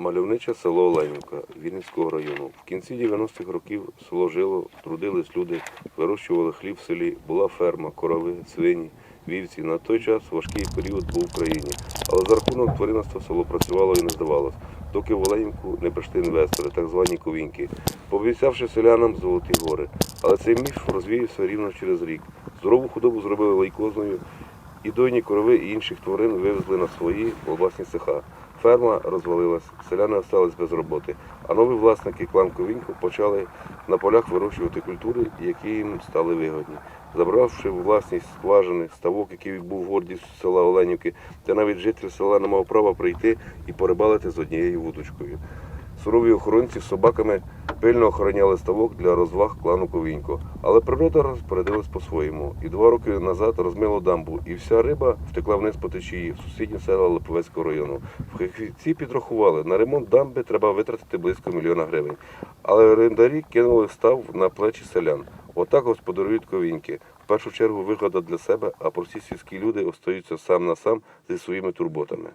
Мальовниче село Оленівка Вінницького району. В кінці 90-х років село жило, трудились люди, вирощували хліб в селі, була ферма, корови, свині, вівці. На той час важкий період був в Україні. Але за рахунок тваринництва село працювало і не здавалось, доки в Оленівку не прийшли інвестори, так звані ковіньки, пообіцявши селянам золоті гори. Але цей міф розвіявся рівно через рік. Здорову худобу зробили лайкозною, і дойні корови і інших тварин вивезли на свої власні цеха. Ферма розвалилась, селяни остались без роботи, а нові власники кланковіньку почали на полях вирощувати культури, які їм стали вигодні. Забравши власність скважини, ставок, який був гордістю села Оленівки, де навіть житель села не мав права прийти і порибалити з однією вудочкою. Сурові охоронці з собаками пильно охороняли ставок для розваг клану Ковінько. Але природа розпорядилась по-своєму. І два роки назад розмило дамбу, і вся риба втекла вниз по течії в сусідні села Липовецького району. Фахівці підрахували, на ремонт дамби треба витратити близько мільйона гривень. Але орендарі кинули став на плечі селян. Отак господарюють ковіньки. В першу чергу вигода для себе, а прості сільські люди остаються сам на сам зі своїми турботами.